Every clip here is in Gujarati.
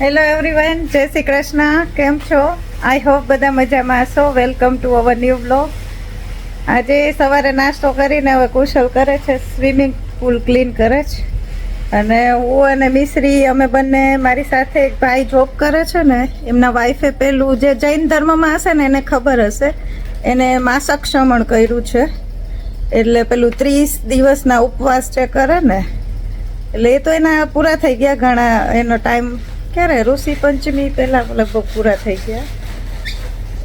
હેલો એવરીવન જય શ્રી કૃષ્ણ કેમ છો આઈ હોપ બધા મજામાં હશો. Welcome to our new blog આજે સવારે નાસ્તો કરીને હવે કુશલ કરે છે સ્વિમિંગ પુલ ક્લીન કરે છે. અને હું અને મિશ્રી, અમે બંને, મારી સાથે એક ભાઈ જોબ કરે છે ને, એમના વાઈફે પેલું જે જૈન ધર્મમાં હશે ને, એને ખબર હશે. એને માસક શમણ કર્યું છે. એટલે પેલું ત્રીસ દિવસના ઉપવાસ જે કરે ને, એટલે એ તો એના પૂરા થઈ ગયા ઘણા, એનો ટાઈમ ક્યારે? ઋષિ પંચમી પહેલાં લગભગ પૂરા થઈ ગયા.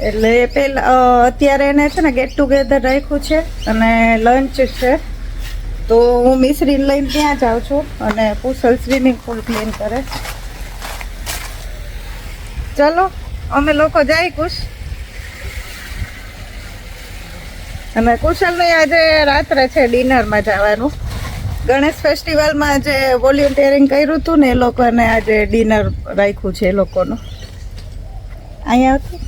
એટલે પહેલા અત્યારે એને છે ને ગેટ ટુગેધર રાખ્યું છે અને લંચ છે. તો હું મિશ્રીને લઈને ત્યાં જાઉં છું અને કુશલ સ્વિમિંગ પુલ ક્લીન કરે. ચલો, અમે લોકો જાય કુશ. અને કુશલને આજે રાત્રે છે ડિનરમાં જવાનું. ગણેશ ફેસ્ટિવલમાં જે વોલ્યુન્ટિયરિંગ કર્યું હતું ને એ લોકોને આજે ડિનર રાખ્યું છે એ લોકોનું. અહીંયા હતું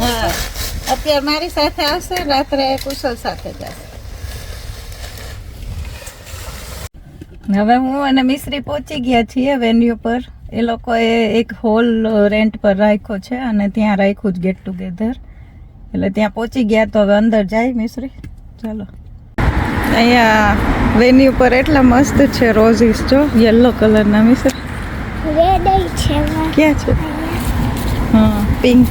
હા અત્યારે મારી સાથે આવશે રાત્રે કુશલ સાથે જશે. હવે હું અને મિશ્રી પહોંચી ગયા છીએ વેન્યુ પર. એ લોકોએ એક હોલ રેન્ટ પર રાખ્યો છે અને ત્યાં રાખ્યું જ ગેટ ટુગેધર એટલે ત્યાં પહોંચી ગયા તો હવે અંદર જાય મિશ્રી. ચાલો. અહીંયા વેન્યુ પર એટલા મસ્ત છે રોઝીસ જો. યલો કલરના મિશ્રી ક્યાં છે? હા પિંક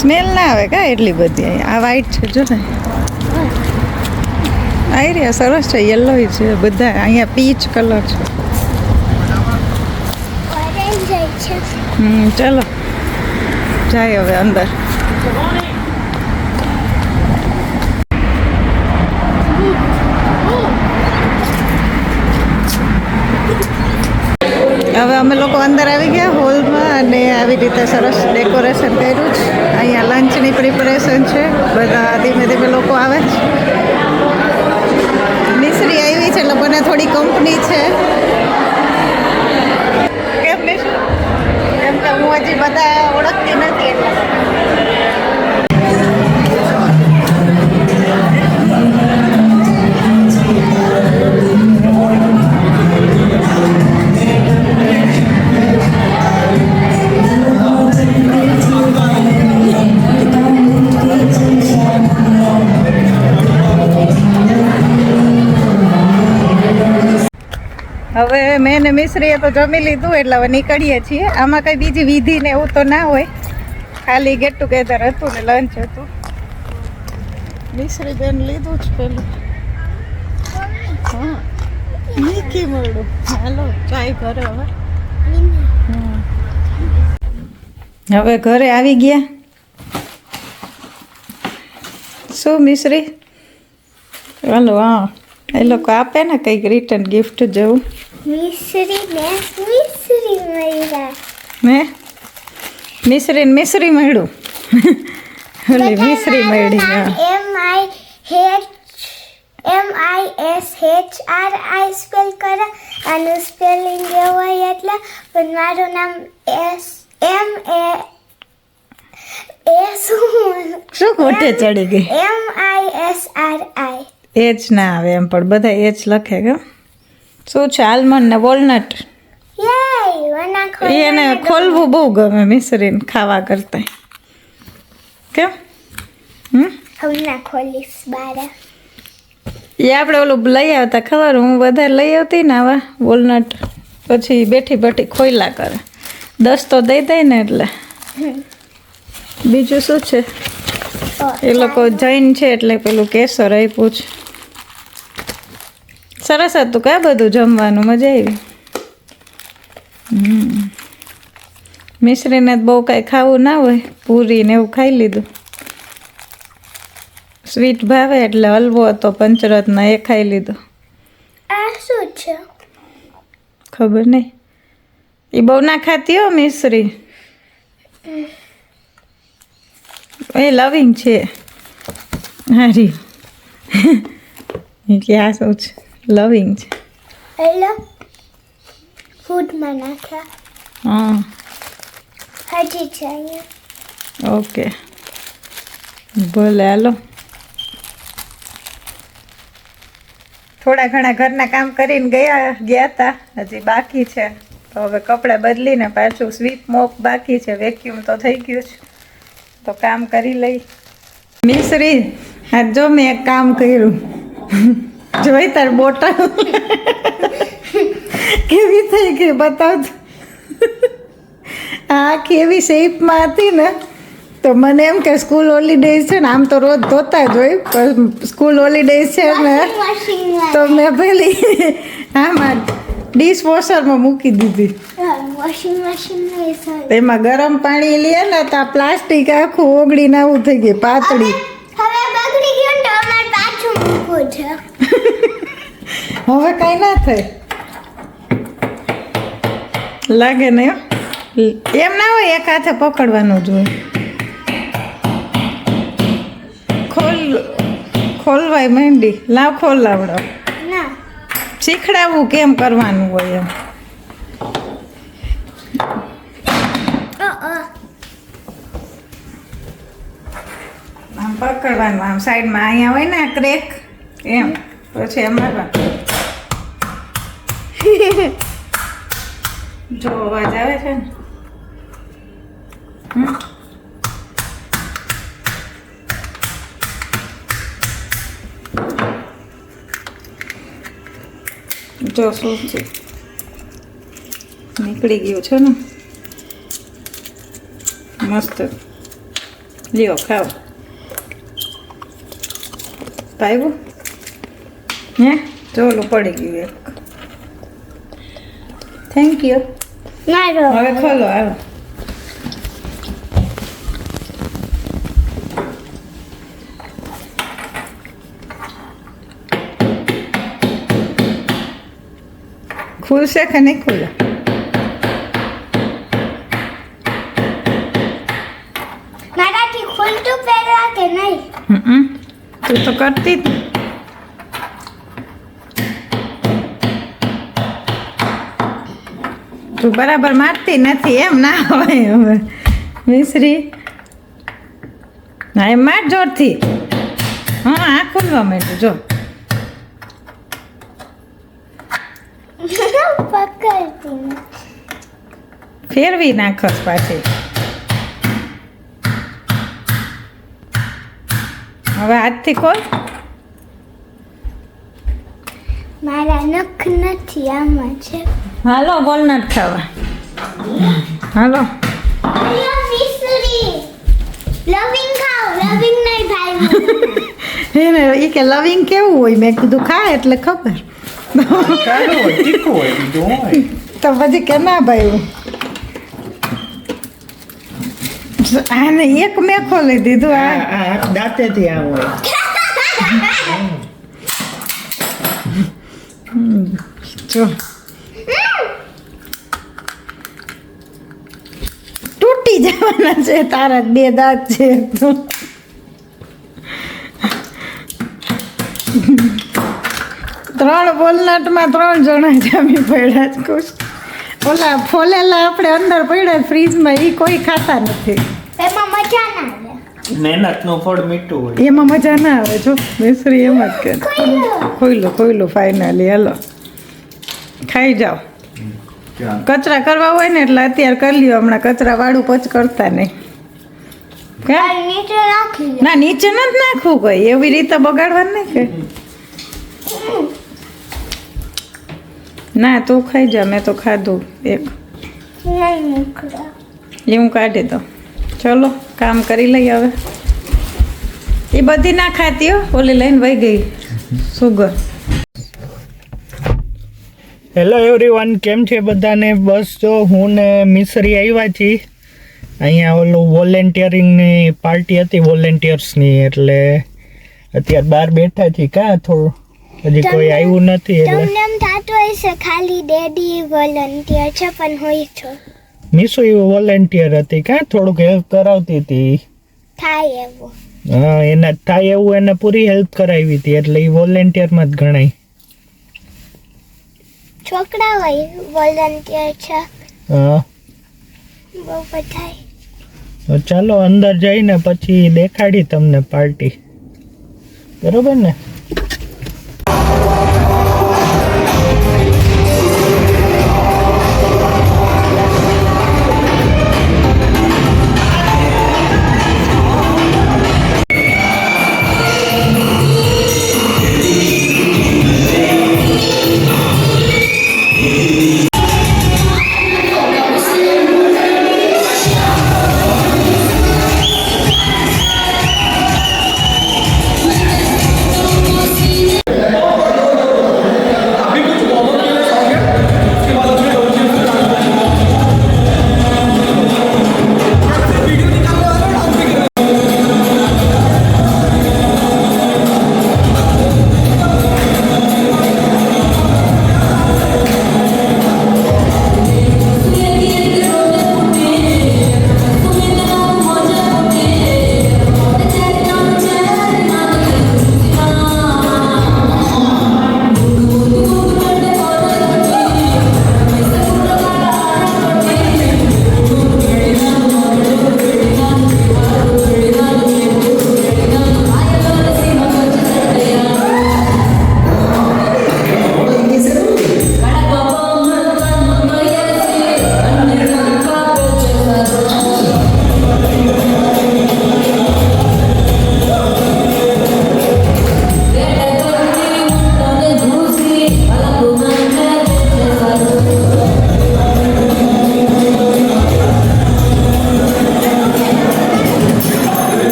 સ્મેલ ના આવે કા એટલી બધી અહીંયા? આ વ્હાઈટ છે જો ને. આવી રહ્યા સરસ છે યલો છે બધા અહીંયા પીચ કલર છે. હમ ચલો. જાય હવે અંદર. અમે લોકો અંદર આવી ગયા હોલમાં અને આવી રીતે સરસ ડેકોરેશન કર્યું છે અહીંયા લંચની પ્રિપરેશન છે. બધા ધીમે ધીમે લોકો આવે છે મિશ્રી આવી છે મને થોડી કંપની છે. કેમ કેમ હું હજી બધા મેં મિશ્રીએ તો જમી લીધું એટલે હવે નીકળીએ છીએ. આમાં કઈ બીજી વિધિ ને એવું તો ના હોય. ખાલી ગેટ ટુગેધર હતું ને લંચ હતું. મિશ્રી બેન લીધું જ પેલું. હા. નીકી મળું. હાલો ચાય ઘરે હવે. હવે ઘરે આવી ગયા. શું મિશ્રી? હાલો હા. એ લોકો આપે ને કંઈક રિટર્ન ગિફ્ટ જેવું. મિશ્રી ને મિશ્રી મળ્યા. ને? મિશ્રી ને મિશ્રી મળ્યું. ઓલી મિશ્રી મળી M I H M I S H R I spell કરે આનું સ્પેલિંગ એવું હોય એટલે પણ મારું નામ એસ એમ એ એ શું શું ખોટે ચડી ગઈ? M I S R H ના આવે એમ પણ બધા એચ લખે કે. શું છે આલમંડ ને વોલનટ? એ એને ખોલવું બહુ ગમે મિસરીને ખાવા કરતા. કેમ હમ? હમણાં ખોલીશ બારે. એ આપણે ઓલું લઈ આવતા ખબર હું વધારે લઈ આવતી ને આવા વોલનટ. પછી બેઠી બેઠી ખોયલા કરે. દસ તો દઈ દઈ ને એટલે. બીજું શું છે? એ લોકો જૈન છે એટલે પેલું કેસર આપ્યું છે. સરસ હતું કા બધું જમવાનું મજા આવી. મિશ્રીને બહુ કાંઈ ખાવું ના હોય પૂરી ને એવું ખાઈ લીધું. સ્વીટ ભાવે એટલે હલવો હતો પંચરત્ન એ ખાઈ લીધો. આ શું છે? ખબર નહીં. એ બહુ ના ખાતી હો મિશ્રી. એ લવિંગ છે. હારી. કે આ શું છે? લવિંગ છે હેલો ફૂડમાં નાખ્યા હા હજી છે અહીંયા ઓકે ભલે હાલો. થોડા ઘણા ઘરના કામ કરીને ગયા ગયા હતા. હજી બાકી છે. તો હવે કપડાં બદલીને પાછું સ્વીપ મોપ બાકી છે. વેક્યુમ તો થઈ ગયું છે. તો કામ કરી લઈ. મિશ્રી હા જો મેં એક કામ કર્યું. જોઈ તાર બોટલ કેવી થઈ ગઈ બતાવ આ કેવી શેપમાં હતી ને તો મને એમ કે સ્કૂલ હોલિડેઝ છે ને આમ તો રોજ ધોતા જ હોય પણ સ્કૂલ હોલિડેઝ છે ને તો મેં પેલી આમાં ડિશ વોશરમાં મૂકી દીધી. એમાં ગરમ પાણી લે ને તો આ પ્લાસ્ટિક આખું ઓગળીને આવું થઈ ગયું પાતળી. હવે બગડી ગયું તો અમારે પાછું મૂકવું છે. હવે કાંઈ ના થાય. લાગે ને? એમ ના હોય એક હાથે પકડવાનું જ હોય. ખોલ ખોલવાય મંડી લાવ ખોલાવડો ના. શીખડાવવું કેમ કરવાનું હોય એમ. આમ પકડવાનું આમ સાઈડમાં. અહીંયા હોય ને ક્રેક એમ. પછી એમાં જો અવાજ આવે છે ને? જો શું છે? નીકળી ગયું છે ને? મસ્ત. લ્યો, ખાઓ. પાયું હે? ચોલું પડી ગયું એક. થેન્ક યુ હવે ખોલો આવો ખુલશે કે નહીં ખુલે મારાથી ખુલતું પહેરવા કે નહીં હમ તું તો કરતી જ તું બરાબર મારતી નથી એમ ના હોય હવે. મિશ્રી. ના એમ માર જોરથી. હા આ ખુલવા માંડ્યું જો. ફેરવી નાખસ પાછી. હવે હાથથી ખોલ. મારા નખ નથી આમાં છે. હાલો વોલનટ ખાવા. હાલો. લવિંગ ખાવ લવિંગ નહીં ભાઈ. એને એ કે લવિંગ કેવું હોય? મેં કીધું ખા એટલે ખબર. તો પછી કે ના ભાઈ? આને એક મેં ખોલી દીધું આ. દાંતેથી આમ હોય જો તૂટી જવાના છે તારા બે દાંત છે તો. ત્રણ બોલનાટમાં ત્રણ જણા જામી પડ્યા જ ખુશ. ઓલા ફોલેલા આપણે અંદર પડ્યા ફ્રીજમાં એ કોઈ ખાતા નથી. એમાં મજા ના આવે. મહેનતનું ફળ મીઠું હોય. એમાં મજા ના આવે જો મિશ્રી એમ જ કે. ખોઈલો. ખોઈલો ખોઈલો ફાઇનલી હાલો. ખાઈ જાઓ. કચરા કરવા હોય ને એટલે અત્યારે કરી લ્યો હમણાં કચરા વાળું પચ કરતા નહીં. ના નીચે ન જ ના નીચે નથી નાખવું કોઈ એવી રીતે બગાડવાનું નહીં કે. ના તું ખાઈ જા મેં તો ખાધું એક. એ હું કાઢી દઉં. ચલો કામ કરી લઈએ હવે. એ બધી ના ખાતી હો ઓલી લઈને વહી ગઈ. સુગર હેલો એવરીવન કેમ છે બધાને? બસ જો હું ને મિસરી આવ્યા છીએ. અહીંયા ઓલું વોલેન્ટિયરિંગની પાર્ટી હતી વોલેન્ટિયર્સની એટલે અત્યારે બહાર બેઠા છીએ. કાં થોડું હજી કોઈ આવ્યું નથી એટલે તમને એમ થતું હશે ખાલી ડેડી વોલેન્ટિયર છે પણ હોય છો. મીસુ વોલેન્ટિયર હતી. કાં થોડુંક હેલ્પ કરાવતી હતી? થાય એવું. હા એના થાય એવું એને પૂરી હેલ્પ કરાવી હતી એટલે એ વોલેન્ટિયરમાં જ ગણાય. છોકરા હોય વોલન્ટિયર છે. હા. બહુ બધા તો ચાલો અંદર જઈને પછી દેખાડી તમને પાર્ટી. બરોબર ને?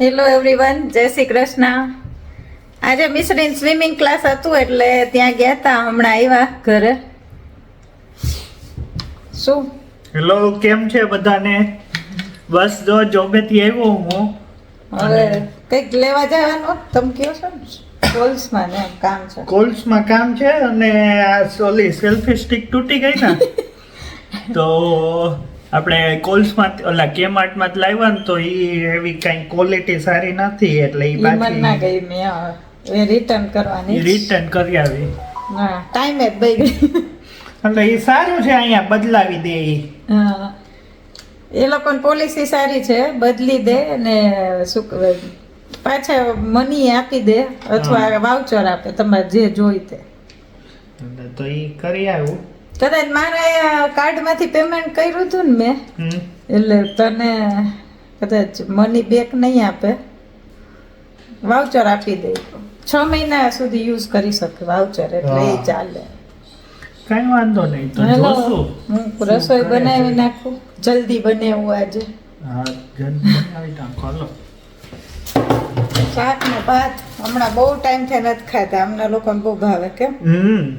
હેલો એવરીવન જય શ્રી કૃષ્ણ આજે મિશ્રીન સ્વિમિંગ ક્લાસ હતું એટલે ત્યાં ગયા હતા હમણાં આવ્યા ઘરે. શું? હેલો કેમ છે બધાને? બસ જો જોબેથી આવ્યો હું. હવે કંઈક લેવા જવાનું? તમે કહો છો ને કોલ્સમાં ને કામ છે. કોલ્સમાં કામ છે અને આ સોલી સેલ્ફી સ્ટિક તૂટી ગઈ ને તો આપણે કોલ્સમાં ઓલા કેમાર્ટમાં જ લાવ્યા ને તો એ એવી કાંઈ ક્વોલિટી સારી નથી એટલે એ પાછી ના ગઈ મેં એ રિટર્ન કરવાની રિટર્ન કરી આવી. ના ટાઈમે જ બઈ ગઈ. એટલે એ સારું છે અહીંયા બદલાવી દે એ હા. એ લોકોની પોલિસી સારી છે બદલી દે ને શું પાછા મની આપી દે અથવા વાઉચર આપે તમારે જે જોઈ તે. તો એ કરી આવ્યું કદાચ મારે કાર્ડમાંથી પેમેન્ટ કર્યું હતું ને મેં? એટલે તને કદાચ મની બેક નહીં આપે. વાઉચર આપી દે. છ મહિના સુધી યુઝ કરી શકે વાઉચર એટલે એ ચાલે. કઈ વાંધો નહીં તો જોશું. હું રસોઈ બનાવી નાખું? જલ્દી બને હું આજે. હા જલ્દી બનાવી નાખો. હાલો. શાક ને ભાત. હમણાં બહુ ટાઈમથી નથી ખાતા. અમને લોકોને બહુ ભાવે કેમ? હમ.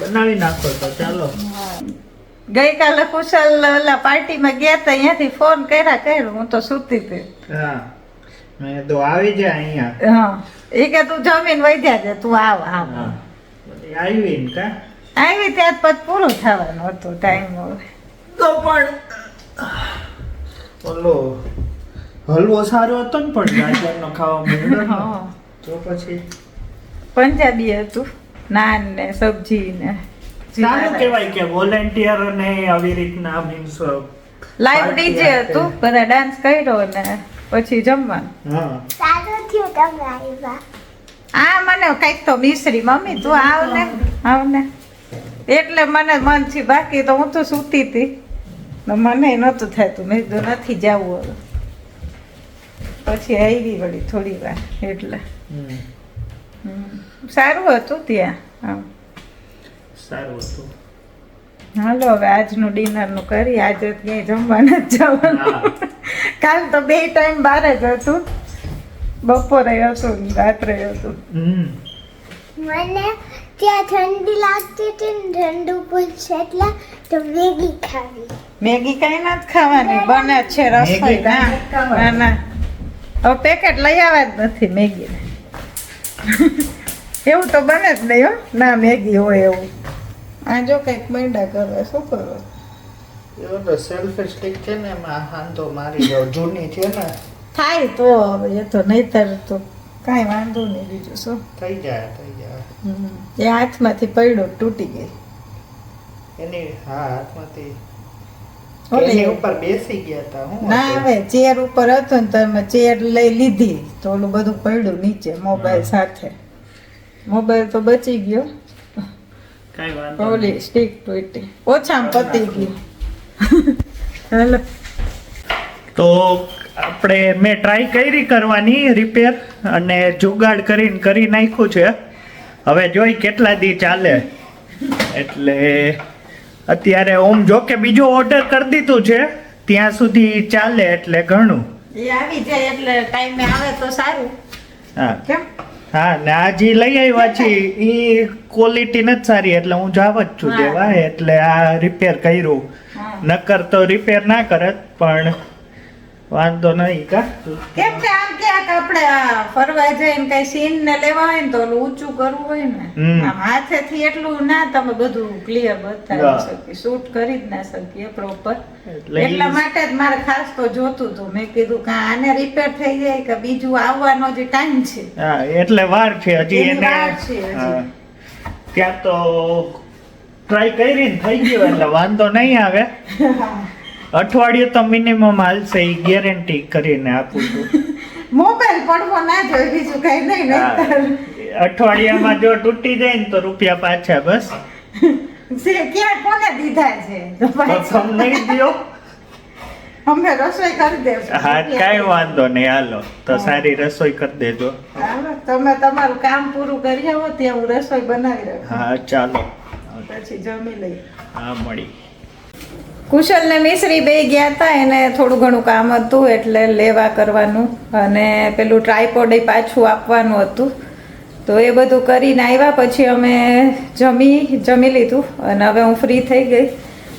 બનાવી નાખો તો ચાલો. ગઈકાલે કુશલ ઓલા પાર્ટીમાં ગયા હતા અહીંયાથી ફોન કર્યા કર્યો હું તો સૂતી હતી. હા મેં તો આવી જાય અહીંયા. હા એ કે તું જમીન વૈદ્યા છે તું આવ આવ. આવી ને કા? આવી ત્યાં પછી પૂરું થવાનું હતું ટાઈમ તો પણ ઓલો હલવો સારો હતો ને પણ ગાજરનો ખાવા મળ્યો તો પછી? પંજાબી હતું. નાન ને સબ્જી ને સારું કહેવાય કે વોલેન્ટિયર ને આવી રીતના મીન્સ લાઈવ ડીજે હતું બધા ડાન્સ કર્યો ને પછી જમવાનું. હા. સારું થયું તમે આવ્યા. આ મને કંઈક તો મિશ્રી મમ્મી તું આવ ને આવ ને એટલે મને મન છે બાકી તો હું તો સૂતી હતી. મને નહોતું થતું મેં કીધું નથી જવું હવે. પછી આવી વળી થોડી વાર એટલે. સારું હતું ત્યાં. સારું હતું. હાલો હવે આજનું ડિનરનું કરી આજે ક્યાંય જમવા જ જવાનું. કાલ તો બે ટાઈમ બહાર જ હતું. બપોરે હતું રાત્રે હતું. મને ત્યાં ઠંડી લાગતી હતી ને ઠંડુ પૂછશે એટલે તો મેગી ખાવી. મેગી કઈ નથી ખાવાની. બને છે રસોઈ. ના. ના હવે પેકેટ લઈ આવ્યા જ નથી મેગી એવું તો બને જ નહીં હો. ના મેગી હોય એવું. આ જો કંઈક મંડા કરે શું કરો? એવો તો સેલ્ફ સ્ટિક છે ને એમાં હાંધો મારી જાવ. જૂની છે ને. થાય તો હવે એ તો નહીતર તો કાંઈ વાંધો નહીં બીજું શું? થઈ જાય થઈ જાય. એ હાથમાંથી પડ્યો તૂટી ગઈ. એની હા હાથમાંથી ઉપર બેસી ગયા હતા હું ના હવે ચેર ઉપર હતો ને તમે ચેર લઈ લીધી. તો ઓલું બધું પડ્યું નીચે મોબાઈલ સાથે. મોબાઈલ તો બચી ગયો. ઓલી સ્ટીક તૂટી. ઓછામાં પતી ગયું. હાલો. તો આપણે મેં ટ્રાય કરી કરવાની રિપેર અને જુગાડ કરીને કરી નાખ્યું છે. હવે જોઈ કેટલા દી ચાલે. એટલે અત્યારે ઓમ જો કે બીજો ઓર્ડર કરી દીધું છે ત્યાં સુધી ચાલે એટલે ઘણું. એ આવી જાય એટલે ટાઈમે આવે તો સારું. હા. કેમ? હા ને આ જે લઈ આવ્યા છે એ ક્વોલિટી નથી સારી એટલે હું જાવ જ છું. દેવા એટલે આ રિપેર કર્યું. નકર તો રિપેર ના કરત પણ વાંધો નહીં કા? કેમ કે આમ ક્યાંક આપણે ફરવા જઈને કઈ સીન ને લેવા હોય ને તો ઊંચું કરવું હોય ને. આમ હાથેથી એટલું ના તમે બધું ક્લિયર બતાવી શકી શૂટ કરી જ ના શકીએ પ્રોપર એટલા માટે જ મારે ખાસ તો જોતું હતું. મેં કીધું કે આને રિપેર થઈ જાય કે બીજું આવવાનો જે ટાઈમ છે. હા એટલે વાર છે હજી એને વાર છે. ત્યાં તો ટ્રાય કરીને થઈ ગયો એટલે વાંધો નહીં આવે. અઠવાડિયું તો મિનિમમ હાલશે એ ગેરંટી કરીને આપું છું. મોબાઈલ પડવો ના જોઈએ બીજું કઈ નહીં અઠવાડિયામાં જો તૂટી જાય ને તો રૂપિયા પાછા બસ. ક્યાં કોને દીધા છે? તો તો પાછા. તમને નહીં અમે રસોઈ કરી દેશું. હા કાંઈ વાંધો નહીં હાલો. તો સારી રસોઈ કરી દેજો. તમે તમારું કામ પૂરું કરી આવો ત્યાં હું રસોઈ બનાવી રાખું. હા ચાલો. પછી જમી લઈએ. હા મળી. કુશલ ને મિશ્રી બે ગયા હતા એને થોડું ઘણું કામ હતું એટલે લેવા કરવાનું અને પેલું ટ્રાયપોડ પાછું આપવાનું હતું. તો એ બધું કરીને આવ્યા પછી અમે જમી જમી લીધું અને હવે હું ફ્રી થઈ ગઈ.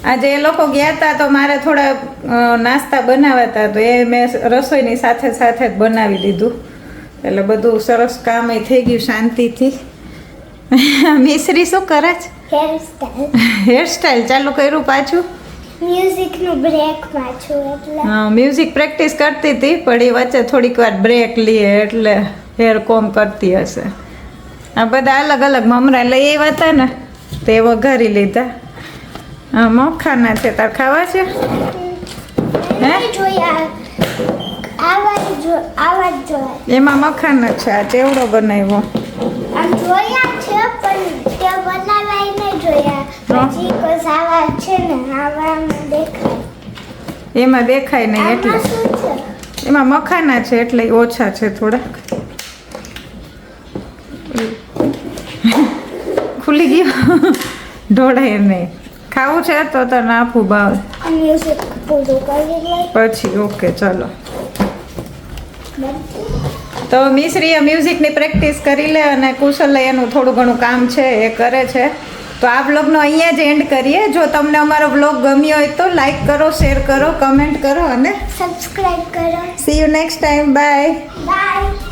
આજે એ લોકો ગયા હતા તો મારે થોડા નાસ્તા બનાવ્યા હતા તો એ મેં રસોઈની સાથે સાથે જ બનાવી દીધું. એટલે બધું સરસ કામ થઈ ગયું શાંતિથી. મિશ્રી શું કરે છે? હેરસ્ટાઈલ ચાલુ કર્યું પાછું? મ્યુઝિકનું બ્રેકમાં છું એટલે. હા મ્યુઝિક પ્રેક્ટિસ કરતી હતી પણ એ વચ્ચે થોડીક વાર બ્રેક લઈએ એટલે હેર કોમ કરતી હશે. આ બધા અલગ અલગ મમરા લઈ આવ્યા હતા ને તે વઘારી લીધા. હા મખાના છે તાર ખાવા છે? હે? એમાં મખાના છે આ ચેવડો બનાવ્યો. જોયા છે પણ તે બનાવાય નહીં જોયા હા. પછી કોસ આવા છે ને આવામાં દેખાય એમાં દેખાય નહીં એટલે. એમાં મખાના છે એટલે ઓછા છે થોડાક. ખુલી ગયો. ઢોળાય નહીં. ખાવું છે તો તને આપું ભાવ પછી ઓકે ચલો. તો મિશ્રીએ મ્યુઝિકની પ્રેક્ટિસ કરી લે અને કુશલ એનું થોડું ઘણું કામ છે એ કરે છે. તો આ બ્લોગનો અહીંયા જ એન્ડ કરીએ. જો તમને અમારો બ્લોગ ગમ્યો હોય તો લાઈક કરો શેર કરો કમેન્ટ કરો અને સબસ્ક્રાઈબ કરો. See you next time bye bye